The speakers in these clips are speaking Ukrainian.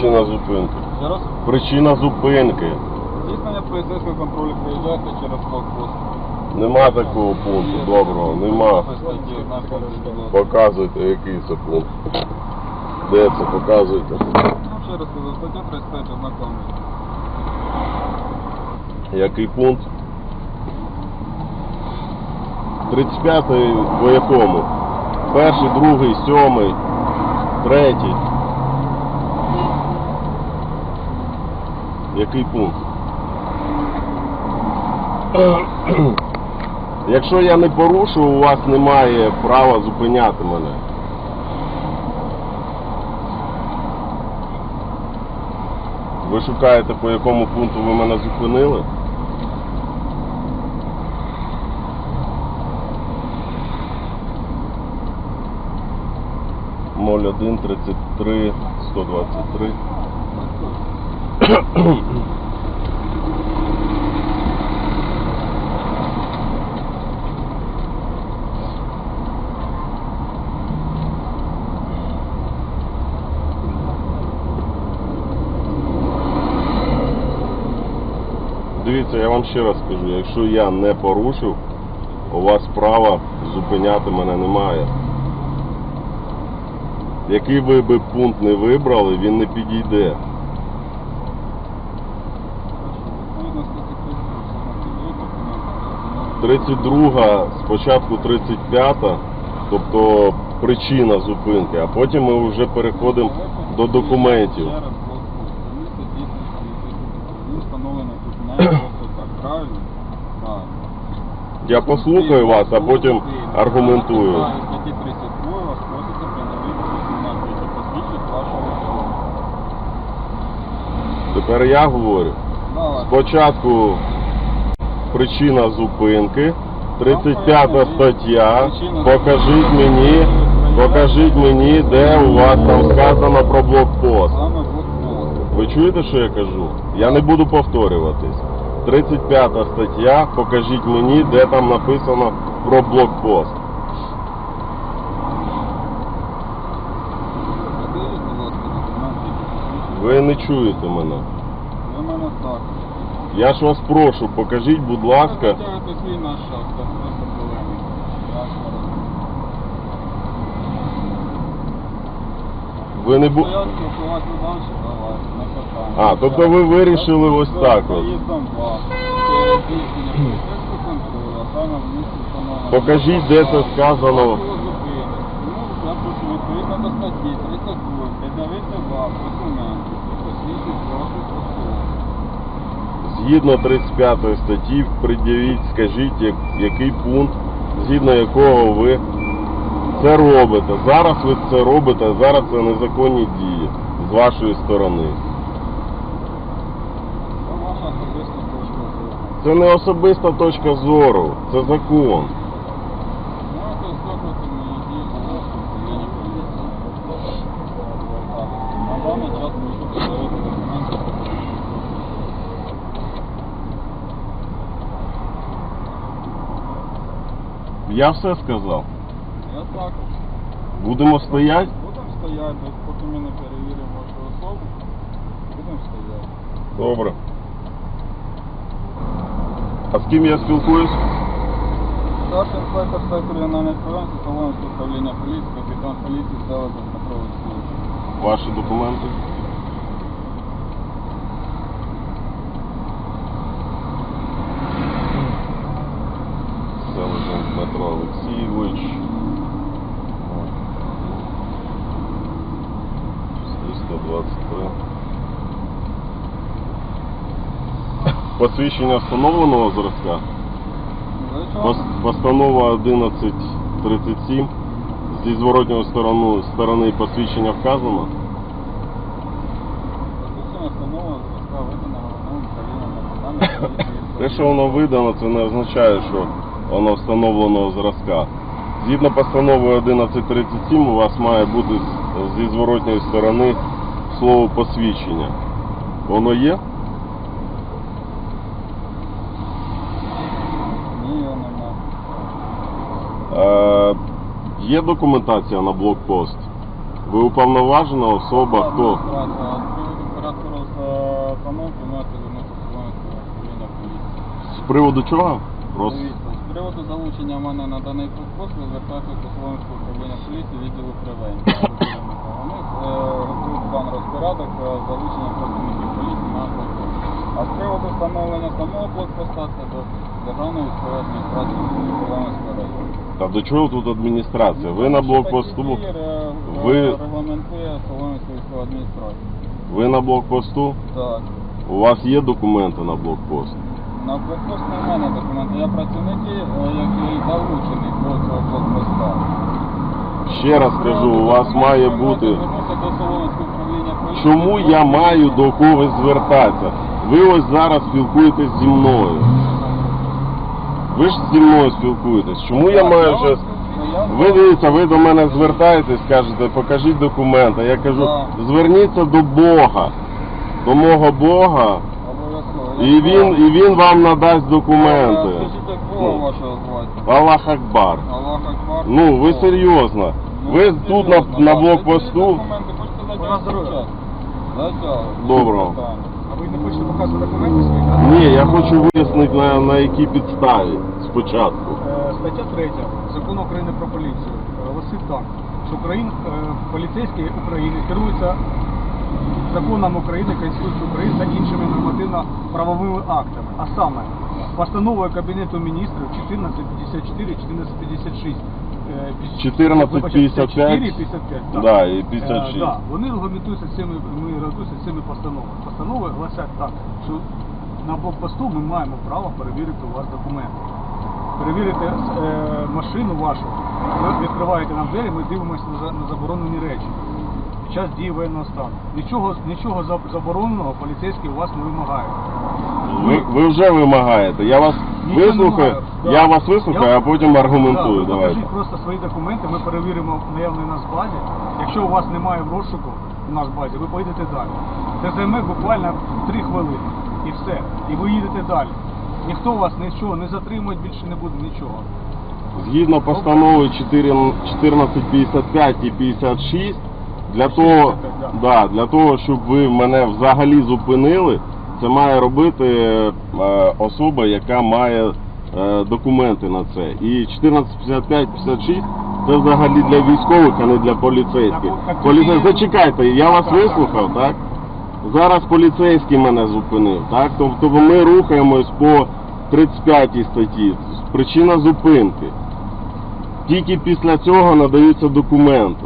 Причина зупинки. Здійснення поліцейського контролю приїжджаєте через блокпост. Нема такого пункту, доброго, нема. Показуйте, який це пункт. Де це показуйте? Ну, ще раз кажу, стаття 35 ознакомлюсь. Який пункт? 35-й по якому? Перший, другий, сьомий, третій. Який пункт? Якщо я не порушу, у вас немає права зупиняти мене. Ви шукаєте, по якому пункту ви мене зупинили? Ноль один тридцять три сто двадцять три. Дивіться, я вам ще раз скажу, якщо я не порушив, у вас права зупиняти мене немає. Який ви би пункт не вибрали, він не підійде. Відповідно статті 30 32 спочатку 35, тобто причина зупинки, а потім ми вже переходимо до документів. Я послухаю вас, а потім аргументую. На статті 32 вас проситься пред'явити які посвідчують вашу особу. Тепер я говорю. Спочатку причина зупинки, 35 стаття. Покажіть мені, покажіть мені, де у вас там сказано про блокпост. Ви чуєте, що я кажу? Я не буду повторюватись. 35 стаття, покажіть мені, де там написано про блокпост. Ви не чуєте мене. Ви мене так. Я ж вас прошу, покажіть, будь ласка. Затягуйте свій наш час, так просто проблеми. Я ж не. Ви не бу... Спілкувати далі, давай, не питання. А, тобто ви вирішили ось так от. Заїздом вас. Через здійснення поліцейського контролю, а саме в місті встановлено. Покажіть, де це сказано. Ну, я прошу відповідно до статті 32, пред'явити вам документи, які посвідчують вашу особу. Згідно 35 статті, пред'явіть, скажіть, як- який пункт, згідно якого ви це робите. Зараз ви це робите, зараз це незаконні дії з вашої сторони. Це не особиста точка зору, це закон. Я все сказав. Я також. Будемо стояти? Будемо стояти, поки ми не перевіримо вашу особу. Будемо стояти. Добре. А з ким я спілкуюсь? Старший інспектор сектору регіональної провінції Солом'янського управління поліції, капітан поліції Селезен Дмитро Олексійович. Ваші документи. Селезен Дмитро Олексійович. Посвідчення встановленого зразка. Постанова 1137. Зі зворотньої сторони, сторони посвідчення вказано. Те, що воно видано, це не означає, що воно встановленого зразка. Згідно постанови 1137 у вас має бути зі зворотньої сторони слово посвідчення. Воно є? Ні, воно немає. Е, є документація на блокпост? Ви уповноважена особа, хто? З приводу чого? Просто. З приводу залучення мене на даний блокпост, ви звертаєтесь до Соломського управління поліції відділу превенції. Вони е, готують план розпорядок е, залучення працівників поліції на блокпост. А з приводу встановлення самого блокпоста це до Державної військової адміністрації Соломського району. Та до чого тут адміністрація? Ви на блокпосту. Е, ви- регламентує Соломська військова адміністрація. Ви на блокпосту? Так. У вас є документи на блокпост? На блокпост не в документи. Я працівник, е, який залучений до цього блокпоста. Ще раз кажу, у вас має бути. Чому я маю до когось звертатися? Ви ось зараз спілкуєтесь зі мною. Ви ж зі мною спілкуєтесь. Чому я маю вже. Ви дивіться, ви до мене звертаєтесь, кажете, покажіть документи. Я кажу, зверніться до Бога, до мого Бога. І він, і він вам надасть Е, документи. Скажіть, як Бога Ну. вашого звати? Аллах Акбар. Аллах Акбар. Ну, ви серйозно. Ну, Ви тут на, на блокпосту. Документи хочете затягнути? Доброго. А ви не хочете показувати документи свої? Ні, я хочу вияснити на, на якій підставі спочатку. Е, Стаття 3 Закону України про поліцію е, гласить так, що Україн, е, поліцейські України керуються законом України, Конституцією України та іншими нормативно-правовими актами. А саме постановою Кабінету міністрів 1454, 1456. е, 1455, 4, 55, так. да, і Е, 56. да, вони регламентуються цими, ми регламентуються цими постановами. Постанови гласять так, що на блокпосту ми маємо право перевірити у вас документи. Перевірити е, машину вашу, ви відкриваєте нам двері, ми дивимося на, за- на заборонені речі. Час дії воєнного стану. Нічого, нічого забороненого поліцейські у вас не вимагають. Ви, ви вже вимагаєте. Я вас Нічого вислухаю. Да. я вас вислухаю, Я- а потім аргументую. Да, Давайте. покажіть просто свої документи, ми перевіримо наявний нас базі. Якщо у вас немає в розшуку у нас базі, ви поїдете далі. Це займе буквально 3 хвилини. І все. І ви їдете далі. Ніхто вас нічого не затримує, більше не буде нічого. Згідно постанови 1455 і 56, для того, да, для того, щоб ви мене взагалі зупинили, це має робити е, особа, яка має е, документи на це. І 1455-56 це взагалі для військових, а не для поліцейських. Поліцей... Зачекайте, я вас вислухав, так? Зараз поліцейський мене зупинив, так? Тобто ми рухаємось по 35 статті. Причина зупинки. Тільки після цього надаються документи.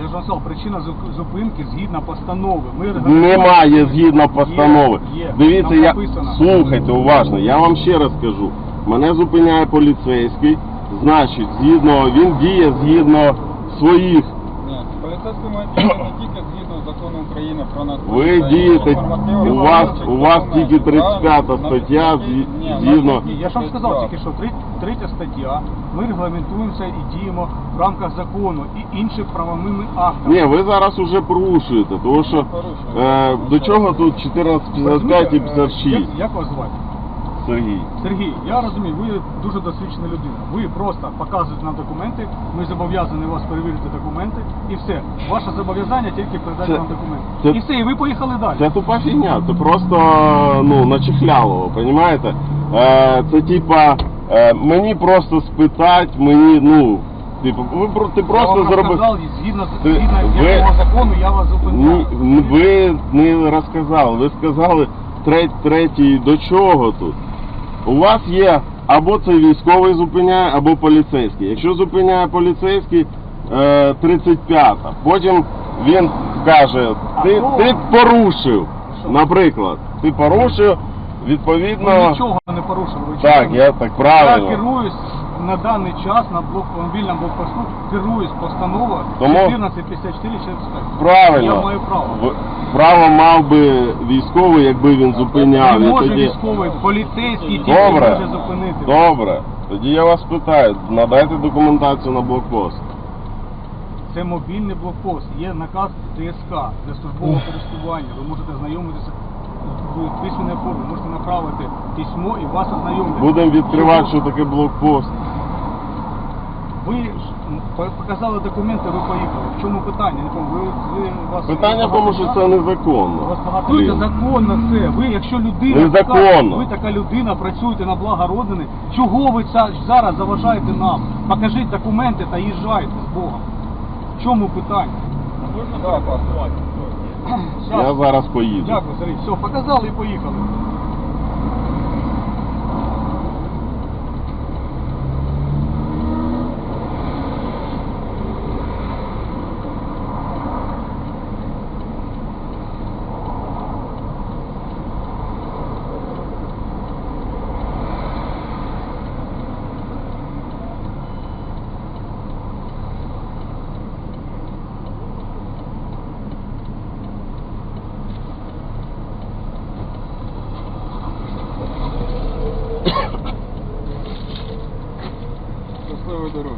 Я ж вам сказав, причина зу- зупинки згідно постанови. Ми Немає згідно постанови. Є, є. Дивіться, Там я написано. слухайте уважно. Я вам ще раз кажу. Мене зупиняє поліцейський. Значить, згідно він діє згідно своїх. Ні, поліцейський має діяти не тільки згідно закону України про нас. Ви дієте, у вас у вас тільки 35 стаття згідно. Я ж вам сказав тільки, що три- третя стаття, ми регламентуємося і діємо в рамках закону і інших правовими актами. Ні, ви зараз уже порушуєте, тому що е, до чого тут 1455 і Розумієте, е, 56? Як, як вас звати? Сергій. Сергій, я розумію, ви дуже досвідчена людина. Ви просто показуєте нам документи, ми зобов'язані вас перевірити документи і все. Ваше зобов'язання тільки передати Це- нам документи. це- І все, і ви поїхали далі. Це тупа фігня, це просто ну, начехляло, розумієте? Е, це типа е, мені просто спитать, мені, ну, типу, ви про- ти я просто вам зробив. розказав, згідно, Ти- згідно ви- якого закону я вас зупиняв. Ні, ви не розказали, ви сказали третій, третій до чого тут? У вас є або це військовий зупиняє, або поліцейський. Якщо зупиняє поліцейський, е, 35-та. Потім він каже, ти, ти порушив. Наприклад, ти порушив, відповідно. нічого не порушив. ви Так, я так правильно. Я керуюсь на даний час на блок мобільному блокпосту, керуюсь постановою Тому- 1454 45. Правильно. Я маю право. В- Право мав би військовий, якби він зупиняв. Не і може тоді... військовий, поліцейський тільки Добре. може зупинити. Добре. Тоді я вас питаю, надайте документацію на блокпост. Це мобільний блокпост. Є наказ ТСК для службового користування. Ви можете знайомитися в письменній формі, можете направити письмо і вас ознайомити. Будемо відкривати, що таке блокпост. Ви показали документи, ви поїхали. В чому питання? Ви, ви, вас Питання в тому, що це незаконно. У вас багато Блін. Це законно це. Ви, якщо людина Незаконно. така, ви така людина, працюєте на благо родини, чого ви ця- зараз заважаєте нам? Покажіть документи та їжджайте з Богом. В чому питання? Можна? Я зараз поїду. Дякую, Сергій. Все, показали і поїхали. здорово, здорово.